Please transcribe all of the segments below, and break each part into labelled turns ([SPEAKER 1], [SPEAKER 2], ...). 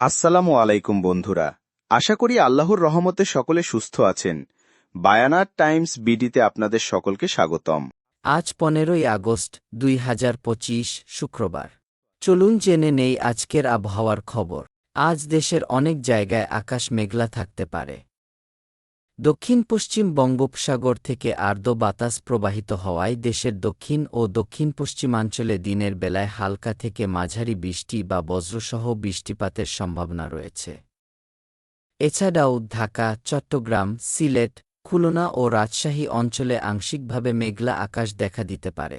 [SPEAKER 1] আসসালামু আলাইকুম বন্ধুরা। আশা করি আল্লাহর রহমতে সকলে সুস্থ আছেন। বায়ানার টাইমস বিডিতে আপনাদের সকলকে স্বাগতম।
[SPEAKER 2] আজ পনেরোই আগস্ট, দুই হাজার পঁচিশ শুক্রবার। চলুন জেনে নেই আজকের আবহাওয়ার খবর। আজ দেশের অনেক জায়গায় আকাশ মেঘলা থাকতে পারে। দক্ষিণ পশ্চিম বঙ্গোপসাগর থেকে আর্দ্র বাতাস প্রবাহিত হওয়ায় দেশের দক্ষিণ ও দক্ষিণ পশ্চিমাঞ্চলে দিনের বেলায় হালকা থেকে মাঝারি বৃষ্টি বা বজ্রসহ বৃষ্টিপাতের সম্ভাবনা রয়েছে। এছাড়াও ঢাকা, চট্টগ্রাম, সিলেট, খুলনা ও রাজশাহী অঞ্চলে আংশিকভাবে মেঘলা আকাশ দেখা দিতে পারে।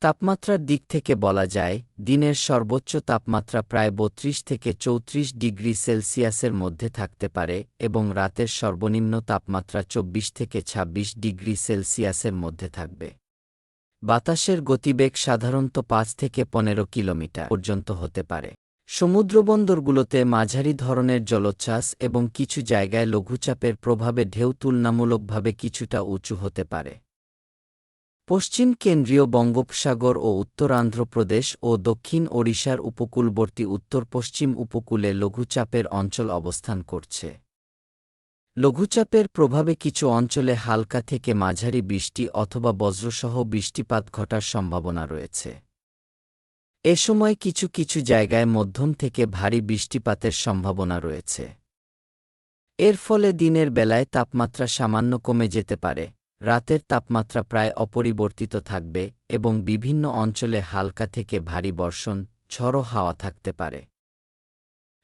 [SPEAKER 2] তাপমাত্রার দিক থেকে বলা যায়, দিনের সর্বোচ্চ তাপমাত্রা প্রায় বত্রিশ থেকে চৌত্রিশ ডিগ্রি সেলসিয়াসের মধ্যে থাকতে পারে এবং রাতের সর্বনিম্ন তাপমাত্রা চব্বিশ থেকে ২৬ ডিগ্রি সেলসিয়াসের মধ্যে থাকবে। বাতাসের গতিবেগ সাধারণত পাঁচ থেকে পনেরো কিলোমিটার পর্যন্ত হতে পারে। সমুদ্রবন্দরগুলোতে মাঝারি ধরনের জলোচ্ছ্বাস এবং কিছু জায়গায় লঘুচাপের প্রভাবে ঢেউ তুলনামূলকভাবে কিছুটা উঁচু হতে পারে। পশ্চিম কেন্দ্রীয় বঙ্গোপসাগর ও উত্তরান্ধ্রপ্রদেশ ও দক্ষিণ ওড়িশার উপকূলবর্তী উত্তর পশ্চিম উপকূলে লঘুচাপের অঞ্চল অবস্থান করছে। লঘুচাপের প্রভাবে কিছু অঞ্চলে হালকা থেকে মাঝারি বৃষ্টি অথবা বজ্রসহ বৃষ্টিপাত ঘটার সম্ভাবনা রয়েছে। এ সময় কিছু কিছু জায়গায় মধ্যম থেকে ভারী বৃষ্টিপাতের সম্ভাবনা রয়েছে। এর ফলে দিনের বেলায় তাপমাত্রা সামান্য কমে যেতে পারে। রাতের তাপমাত্রা প্রায় অপরিবর্তিত থাকবে এবং বিভিন্ন অঞ্চলে হালকা থেকে ভারী বর্ষণ, ঝড়ো হাওয়া থাকতে পারে।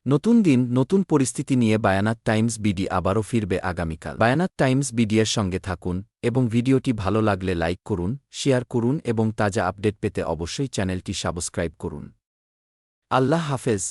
[SPEAKER 3] নতুন দিন, নতুন পরিস্থিতি নিয়ে বায়ানাত টাইমস বিডি আবারও ফিরবে আগামীকাল। বায়ানাত টাইমস বিডিএর সঙ্গে থাকুন এবং ভিডিওটি ভালো লাগলে লাইক করুন, শেয়ার করুন এবং তাজা আপডেট পেতে অবশ্যই চ্যানেলটি সাবস্ক্রাইব করুন। আল্লাহ হাফেজ।